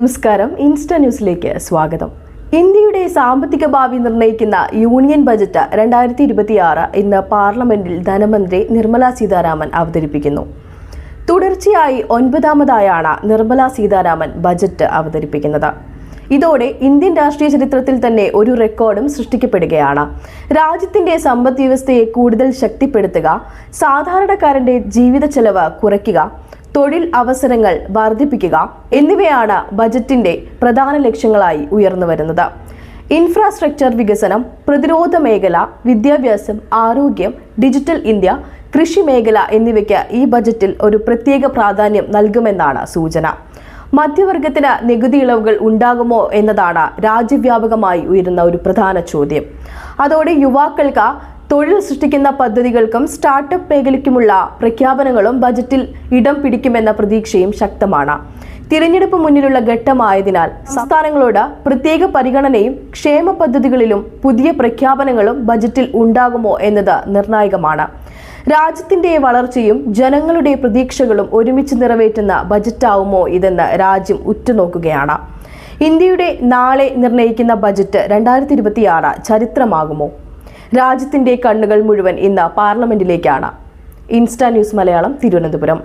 നമസ്കാരം. ഇൻസ്റ്റ ന്യൂസിലേക്ക് സ്വാഗതം. ഇന്ത്യയുടെ സാമ്പത്തിക ഭാവി നിർണയിക്കുന്ന യൂണിയൻ ബജറ്റ് രണ്ടായിരത്തി ഇരുപത്തിയാറ് ഇന്ന് പാർലമെന്റിൽ ധനമന്ത്രി നിർമ്മല സീതാരാമൻ അവതരിപ്പിക്കുന്നു. തുടർച്ചയായി ഒൻപതാമതായാണ് നിർമ്മല സീതാരാമൻ ബജറ്റ് അവതരിപ്പിക്കുന്നത്. ഇതോടെ ഇന്ത്യൻ രാഷ്ട്രീയ ചരിത്രത്തിൽ തന്നെ ഒരു റെക്കോർഡും സൃഷ്ടിക്കപ്പെടുകയാണ്. രാജ്യത്തിന്റെ സമ്പദ് വ്യവസ്ഥയെ കൂടുതൽ ശക്തിപ്പെടുത്തുക സാധാരണക്കാരന്റെ ജീവിത ചെലവ് കുറയ്ക്കുക തൊഴിൽ അവസരങ്ങൾ വർദ്ധിപ്പിക്കുക എന്നിവയാണ് ബജറ്റിന്റെ പ്രധാന ലക്ഷ്യങ്ങളായി ഉയർന്നു വരുന്നത്. ഇൻഫ്രാസ്ട്രക്ചർ വികസനം പ്രതിരോധ മേഖല വിദ്യാഭ്യാസം ആരോഗ്യം ഡിജിറ്റൽ ഇന്ത്യ കൃഷി മേഖല എന്നിവയ്ക്ക് ഈ ബജറ്റിൽ ഒരു പ്രത്യേക പ്രാധാന്യം നൽകുമെന്നാണ് സൂചന. മധ്യവർഗത്തിന് നികുതി ഇളവുകൾ ഉണ്ടാകുമോ എന്നതാണ് രാജ്യവ്യാപകമായി ഉയരുന്ന ഒരു പ്രധാന ചോദ്യം. അതോടെ യുവാക്കൾക്ക് തൊഴിൽ സൃഷ്ടിക്കുന്ന പദ്ധതികൾക്കും സ്റ്റാർട്ടപ്പ് മേഖലയ്ക്കുമുള്ള പ്രഖ്യാപനങ്ങളും ബജറ്റിൽ ഇടം പിടിക്കുമെന്ന പ്രതീക്ഷയും ശക്തമാണ്. തിരഞ്ഞെടുപ്പ് മുന്നിലുള്ള ഘട്ടമായതിനാൽ സംസ്ഥാനങ്ങളോട് പ്രത്യേക പരിഗണനയും ക്ഷേമ പദ്ധതികളിലും പുതിയ പ്രഖ്യാപനങ്ങളും ബജറ്റിൽ ഉണ്ടാകുമോ എന്നത് നിർണായകമാണ്. രാജ്യത്തിന്റെ വളർച്ചയും ജനങ്ങളുടെ പ്രതീക്ഷകളും ഒരുമിച്ച് നിറവേറ്റുന്ന ബജറ്റാവുമോ ഇതെന്ന് രാജ്യം ഉറ്റുനോക്കുകയാണ്. ഇന്ത്യയുടെ നാളെ നിർണയിക്കുന്ന ബജറ്റ് രണ്ടായിരത്തി ഇരുപത്തിയാറ് ചരിത്രമാകുമോ? രാജ്യത്തിന്റെ കണ്ണുകൾ മുഴുവൻ ഇന്ന് പാർലമെന്റിലേക്കാണ്. Insta News Malayalam Thiruvananthapuram.